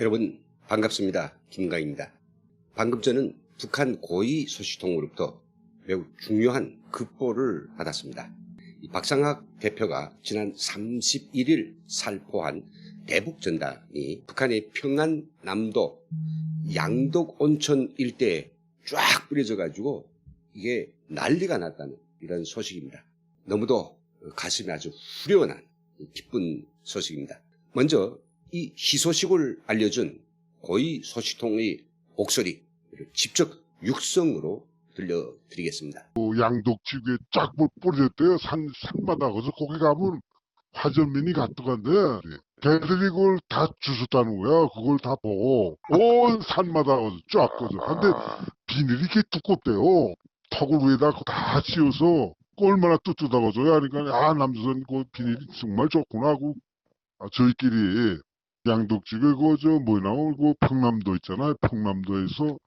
여러분 반갑습니다. 김강입니다. 방금 저는 북한 고위 소식통으로부터 매우 중요한 급보를 받았습니다. 이 박상학 대표가 지난 31일 살포한 대북 전단이 북한의 평안 남도 양덕 온천 일대에 쫙 뿌려져 가지고 이게 난리가 났다는 이런 소식입니다. 너무도 가슴이 아주 후련한 기쁜 소식입니다. 먼저 이 희소식을 알려준 고위 소식통의 목소리 직접 육성으로 들려드리겠습니다. 그 양독집에 쫙 뿌- 뿌려졌대요. 산, 산마다. 그래서 거기 가면 화전민이 가득한데, 걔들이 그걸 다 주웠다는 거야. 그걸 다 보고, 온 산마다 거기서 쫙 꺼져. 근데 비닐이 이렇게 두껍대요. 턱을 위에다 그거 다 씌워서, 그 얼마나 뚜뚜다가줘야 하니까, 아, 남조선 그 비닐이 정말 좋구나 하고, 아, 저희끼리 양독집에 그, 저, 뭐냐, 그 평남도 있잖아요. 평남도에서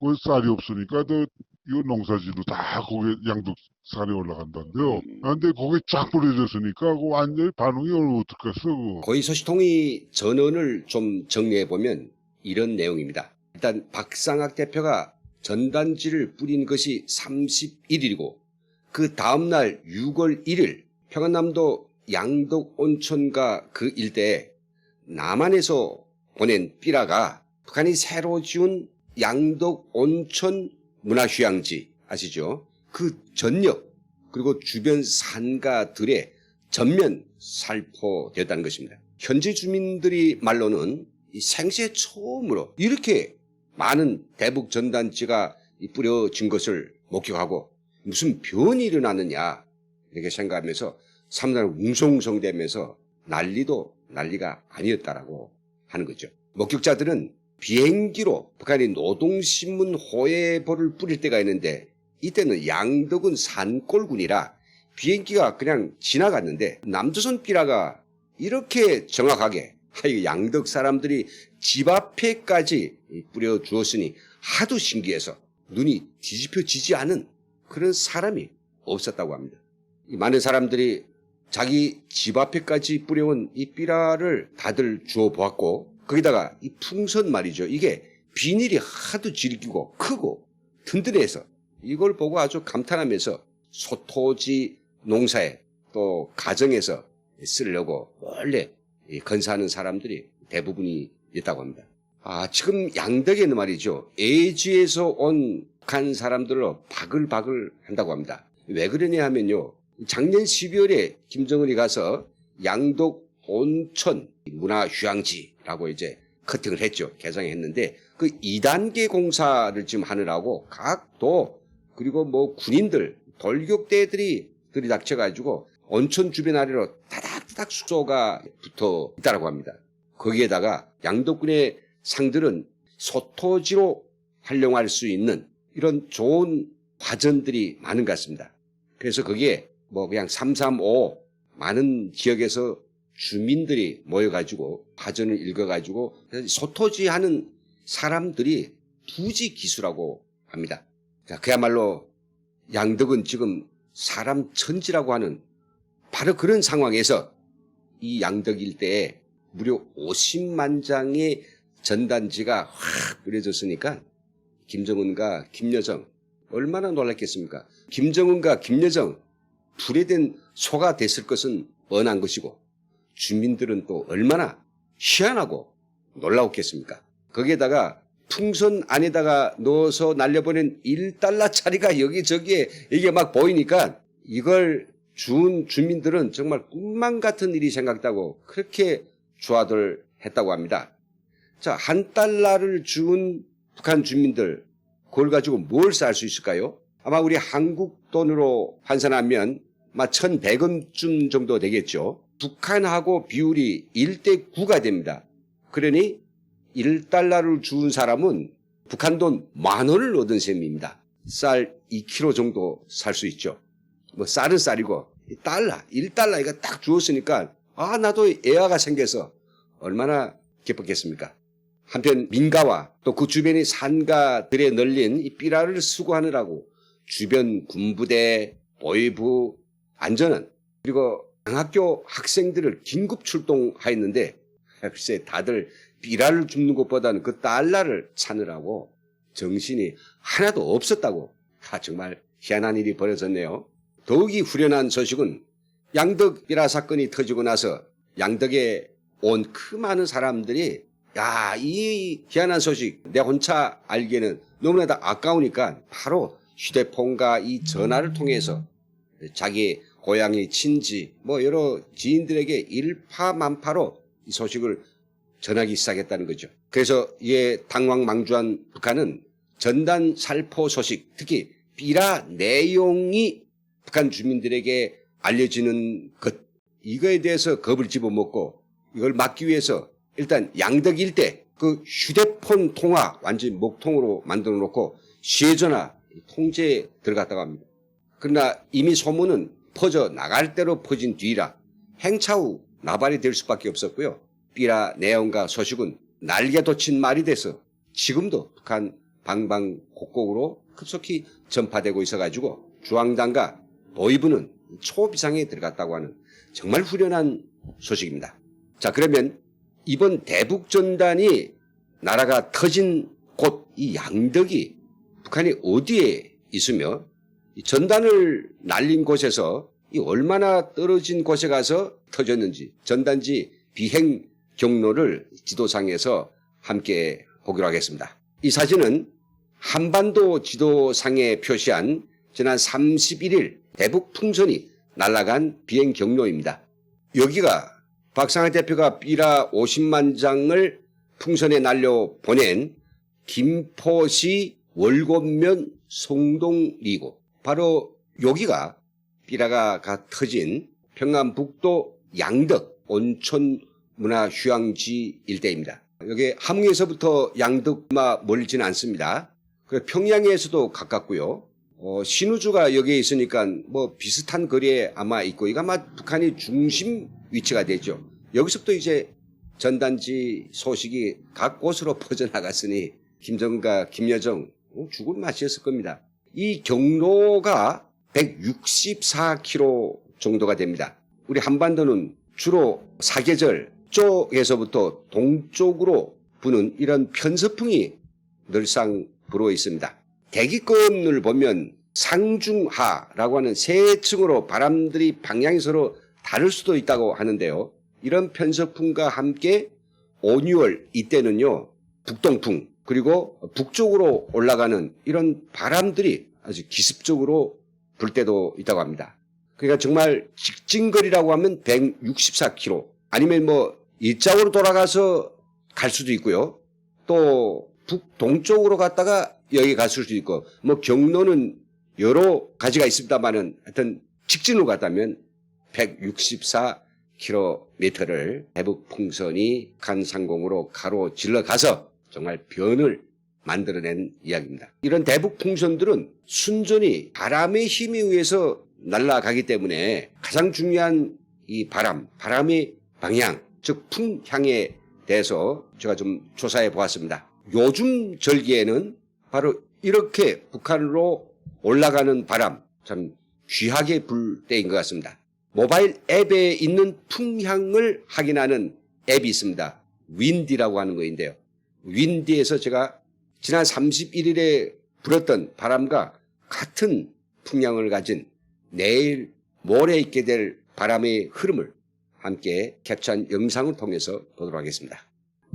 그 쌀이 없으니까 더 이거 농사지로 다 거기 양독산에 올라간다는데요. 아, 근데 거기 쫙 뿌려졌으니까 그 완전히 반응이 그거. 고위 소식통의 전언을 좀 정리해 보면 이런 내용입니다. 일단 박상학 대표가 전단지를 뿌린 것이 31일이고 그 다음날 6월 1일 평안남도 양덕 온천과 그 일대에 남한에서 보낸 삐라가 북한이 새로 지은 양덕 온천 문화휴양지 아시죠? 그 전역 그리고 주변 산가들의 전면 살포되었다는 것입니다. 현지 주민들이 말로는 이 생세 처음으로 이렇게 많은 대북 전단지가 이 뿌려진 것을 목격하고 무슨 변이 일어나느냐 이렇게 생각하면서 상당히 웅성웅성대면서 난리도 난리가 아니었다라고 하는 거죠. 목격자들은 비행기로 북한이 노동신문 호해보를 뿌릴 때가 있는데 이때는 양덕은 산골군이라 비행기가 그냥 지나갔는데 남조선 삐라가 이렇게 정확하게 양덕 사람들이 집 앞에까지 뿌려 주었으니 하도 신기해서 눈이 뒤집혀지지 않은 그런 사람이 없었다고 합니다. 이 많은 사람들이 자기 집 앞에까지 뿌려온 이 삐라를 다들 주워 보았고 거기다가 이 풍선 말이죠. 이게 비닐이 하도 질기고 크고 든든해서 이걸 보고 아주 감탄하면서 소토지 농사에 또 가정에서 쓰려고 원래 이 건사하는 사람들이 대부분이 있다고 합니다. 아, 지금 양덕에는 말이죠. 애지에서 온 북한 사람들로 바글바글 한다고 합니다. 왜 그러냐 하면요. 작년 12월에 김정은이 가서 양덕 온천 문화휴양지라고 이제 커팅을 했죠. 개장했는데 그 2단계 공사를 지금 하느라고 각도 그리고 뭐 군인들 돌격대들이 들이닥쳐가지고 온천 주변 아래로 다닥다닥 숙소가 붙어 있다라고 합니다. 거기에다가 양덕군의 상들은 소토지로 활용할 수 있는 이런 좋은 화전들이 많은 것 같습니다. 그래서 거기에 뭐 그냥 335 많은 지역에서 주민들이 모여가지고 화전을 읽어가지고 소토지 하는 사람들이 부지 기수라고 합니다. 자, 그야말로 양덕은 지금 사람 천지라고 하는 바로 그런 상황에서 이 양덕 일대에 무려 50만 장의 전단지가 확 뿌려졌으니까 김정은과 김여정 얼마나 놀랐겠습니까? 김정은과 김여정 불에 된 소가 됐을 것은 뻔한 것이고 주민들은 또 얼마나 희한하고 놀라웠겠습니까? 거기에다가 풍선 안에다가 넣어서 날려보낸 1달러짜리가 여기저기에 이게 막 보이니까 이걸 준 주민들은 정말 꿈만 같은 일이 생각다고 그렇게 좋아들 했다고 합니다. 자, 한 달러를 준 북한 주민들 그걸 가지고 뭘쌀수 있을까요? 아마 우리 한국 돈으로 환산하면 막 1,100원쯤 정도 되겠죠. 북한하고 비율이 1대 9가 됩니다. 그러니 1달러를 준 사람은 북한 돈 만 원을 얻은 셈입니다. 쌀 2kg 정도 살 수 있죠. 뭐 쌀은 쌀이고 이 달러, 1달러 이거 딱 주었으니까 아 나도 애화가 생겨서 얼마나 기뻤겠습니까? 한편 민가와 또 그 주변의 산가들에 널린 이 삐라를 수거하느라고 주변 군부대, 보위부, 안전은 그리고 장학교 학생들을 긴급 출동하였는데 글쎄 다들 삐라를 줍는 것보다는 그 달러를 찾느라고 정신이 하나도 없었다고. 아, 정말 희한한 일이 벌어졌네요. 더욱이 후련한 소식은 양덕 삐라 사건이 터지고 나서 양덕에 온 그 많은 사람들이 야, 이 희한한 소식 내 혼자 알기에는 너무나도 아까우니까 바로 휴대폰과 이 전화를 통해서 자기 고향의 친지 뭐 여러 지인들에게 일파만파로 이 소식을 전하기 시작했다는 거죠. 그래서 이에 당황망주한 북한은 전단 살포 소식 특히 삐라 내용이 북한 주민들에게 알려지는 것 이거에 대해서 겁을 집어먹고 이걸 막기 위해서 일단 양덕 일대 그 휴대폰 통화 완전 목통으로 만들어 놓고 시외전화 통제에 들어갔다고 합니다. 그러나 이미 소문은 퍼져 나갈 대로 퍼진 뒤라 행차 후 나발이 될 수밖에 없었고요. 삐라 내용과 소식은 날개 돋친 말이 돼서 지금도 북한 방방 곡곡으로 급속히 전파되고 있어가지고 주황당과 보이부는 초비상에 들어갔다고 하는 정말 후련한 소식입니다. 자 그러면 이번 대북전단이 나라가 터진 곳 이 양덕이 북한이 어디에 있으며 이 전단을 날린 곳에서 이 얼마나 떨어진 곳에 가서 터졌는지 전단지 비행 경로를 지도상에서 함께 보기로 하겠습니다. 이 사진은 한반도 지도상에 표시한 지난 31일 대북 풍선이 날아간 비행 경로입니다. 여기가 박상하 대표가 삐라 50만 장을 풍선에 날려 보낸 김포시 월곡면 송동리고 바로 여기가 삐라가 가 터진 평안북도 양덕 온천 문화 휴양지 일대입니다. 여기 함흥에서부터 양덕마 멀진 않습니다. 그 평양에서도 가깝고요. 어, 신우주가 여기에 있으니까 뭐 비슷한 거리에 아마 있고 이거 아마 북한이 중심 위치가 되죠. 여기서부터 이제 전단지 소식이 각 곳으로 퍼져나갔으니 김정은과 김여정 어, 죽을 맛이었을 겁니다. 이 경로가 164km 정도가 됩니다. 우리 한반도는 주로 사계절 쪽에서부터 동쪽으로 부는 이런 편서풍이 늘상 불어 있습니다. 대기권을 보면 상중하라고 하는 세 층으로 바람들이 방향이 서로 다를 수도 있다고 하는데요. 이런 편서풍과 함께 5, 6월 이때는요. 북동풍 그리고 북쪽으로 올라가는 이런 바람들이 아주 기습적으로 불 때도 있다고 합니다. 그러니까 정말 직진거리라고 하면 164km 아니면 뭐 이쪽으로 돌아가서 갈 수도 있고요. 또 북동쪽으로 갔다가 여기 갈 수도 있고 뭐 경로는 여러 가지가 있습니다만은 하여튼 직진으로 갔다면 164km를 대북 풍선이 간 상공으로 가로질러 가서 정말 변을 만들어낸 이야기입니다. 이런 대북 풍선들은 순전히 바람의 힘에 의해서 날아가기 때문에 가장 중요한 이 바람, 바람의 방향, 즉 풍향에 대해서 제가 좀 조사해 보았습니다. 요즘 절기에는 바로 이렇게 북한으로 올라가는 바람, 참 귀하게 불 때인 것 같습니다. 모바일 앱에 있는 풍향을 확인하는 앱이 있습니다. 윈디라고 하는 거인데요. 윈디에서 제가 지난 31일에 불었던 바람과 같은 풍향을 가진 내일 모레 있게 될 바람의 흐름을 함께 캡처한 영상을 통해서 보도록 하겠습니다.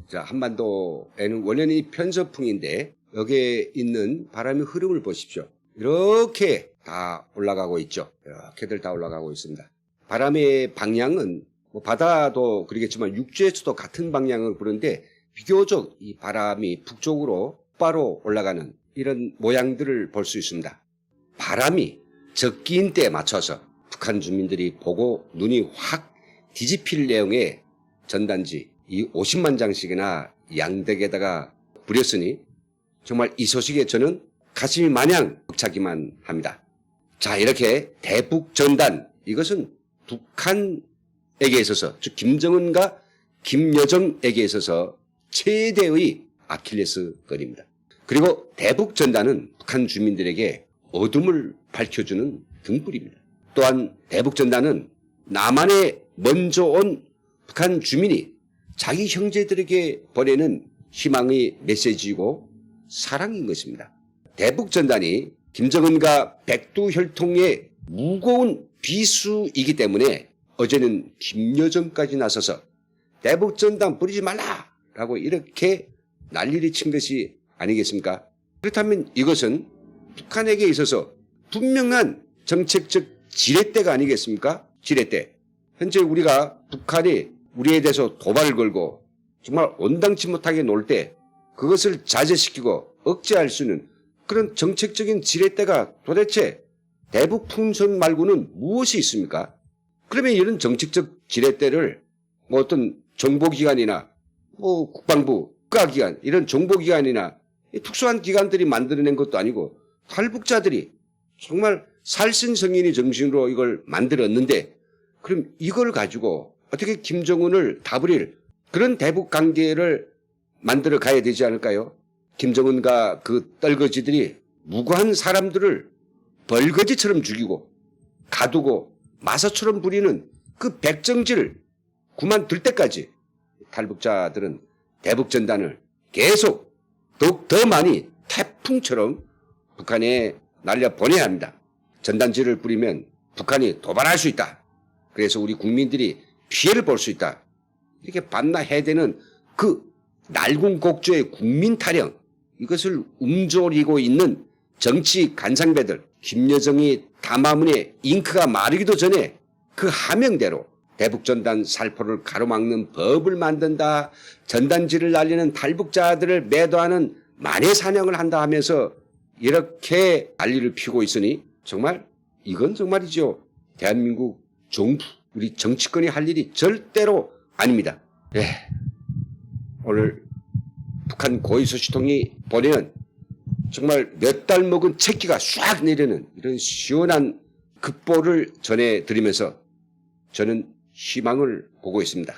자, 한반도에는 원래는 이 편서풍인데 여기에 있는 바람의 흐름을 보십시오. 이렇게 다 올라가고 있죠. 이렇게들 다 올라가고 있습니다. 바람의 방향은 뭐 바다도 그러겠지만 육지에서도 같은 방향을 부는데 비교적 이 바람이 북쪽으로 바로 올라가는 이런 모양들을 볼 수 있습니다. 바람이 적기인 때에 맞춰서 북한 주민들이 보고 눈이 확 뒤집힐 내용의 전단지 이 50만 장씩이나 양덕에다가 뿌렸으니 정말 이 소식에 저는 가슴이 마냥 벅차기만 합니다. 자 이렇게 대북 전단 이것은 북한에게 있어서 즉 김정은과 김여정에게 있어서 최대의 아킬레스 건입니다. 그리고 대북 전단은 북한 주민들에게 어둠을 밝혀주는 등불입니다. 또한 대북 전단은 남한에 먼저 온 북한 주민이 자기 형제들에게 보내는 희망의 메시지이고 사랑인 것입니다. 대북 전단이 김정은과 백두 혈통의 무거운 비수이기 때문에 어제는 김여정까지 나서서 대북 전단 뿌리지 말라 라고 이렇게 난리를 친 것이 아니겠습니까? 그렇다면 이것은 북한에게 있어서 분명한 정책적 지렛대가 아니겠습니까? 지렛대. 현재 우리가 북한이 우리에 대해서 도발을 걸고 정말 온당치 못하게 놀 때 그것을 자제시키고 억제할 수 있는 그런 정책적인 지렛대가 도대체 대북 풍선 말고는 무엇이 있습니까? 그러면 이런 정책적 지렛대를 뭐 어떤 정보기관이나 뭐 국방부, 국가기관 이런 정보기관이나 이 특수한 기관들이 만들어낸 것도 아니고 탈북자들이 정말 살신 성인이 정신으로 이걸 만들었는데 그럼 이걸 가지고 어떻게 김정은을 다부릴 그런 대북 관계를 만들어 가야 되지 않을까요? 김정은과 그 떨거지들이 무고한 사람들을 벌거지처럼 죽이고 가두고 마사처럼 부리는 그 백정지를 그만둘 때까지 탈북자들은 대북 전단을 계속 더욱 더 많이 태풍처럼 북한에 날려 보내야 합니다. 전단지를 뿌리면 북한이 도발할 수 있다. 그래서 우리 국민들이 피해를 볼 수 있다. 이렇게 반나해야 되는 그 낡은 곡조의 국민 타령 이것을 움조리고 있는 정치 간상배들 김여정이 담화문에 잉크가 마르기도 전에 그 하명대로 대북전단 살포를 가로막는 법을 만든다. 전단지를 날리는 탈북자들을 매도하는 만해 사냥을 한다 하면서 이렇게 난리를 피우고 있으니 정말 이건 정말이죠. 대한민국 정부 우리 정치권이 할 일이 절대로 아닙니다. 예. 오늘 북한 고위소시통이 보내는 정말 몇 달 먹은 채기가 쫙 내리는 이런 시원한 급보를 전해드리면서 저는 희망을 보고 있습니다.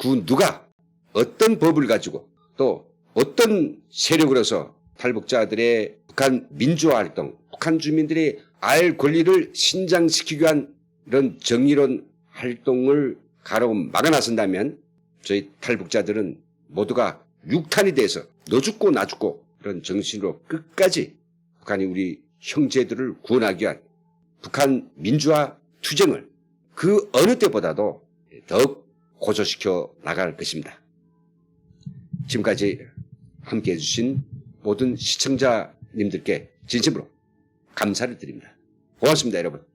그 누가 어떤 법을 가지고 또 어떤 세력으로서 탈북자들의 북한 민주화 활동, 북한 주민들의 알 권리를 신장시키기 위한 이런 정의로운 활동을 가로 막아 나선다면 저희 탈북자들은 모두가 육탄이 돼서 너 죽고 나 죽고 그런 정신으로 끝까지 북한이 우리 형제들을 구원하기 위한 북한 민주화 투쟁을 그 어느 때보다도 더욱 고조시켜 나갈 것입니다. 지금까지 함께 해주신 모든 시청자님들께 진심으로 감사를 드립니다. 고맙습니다, 여러분.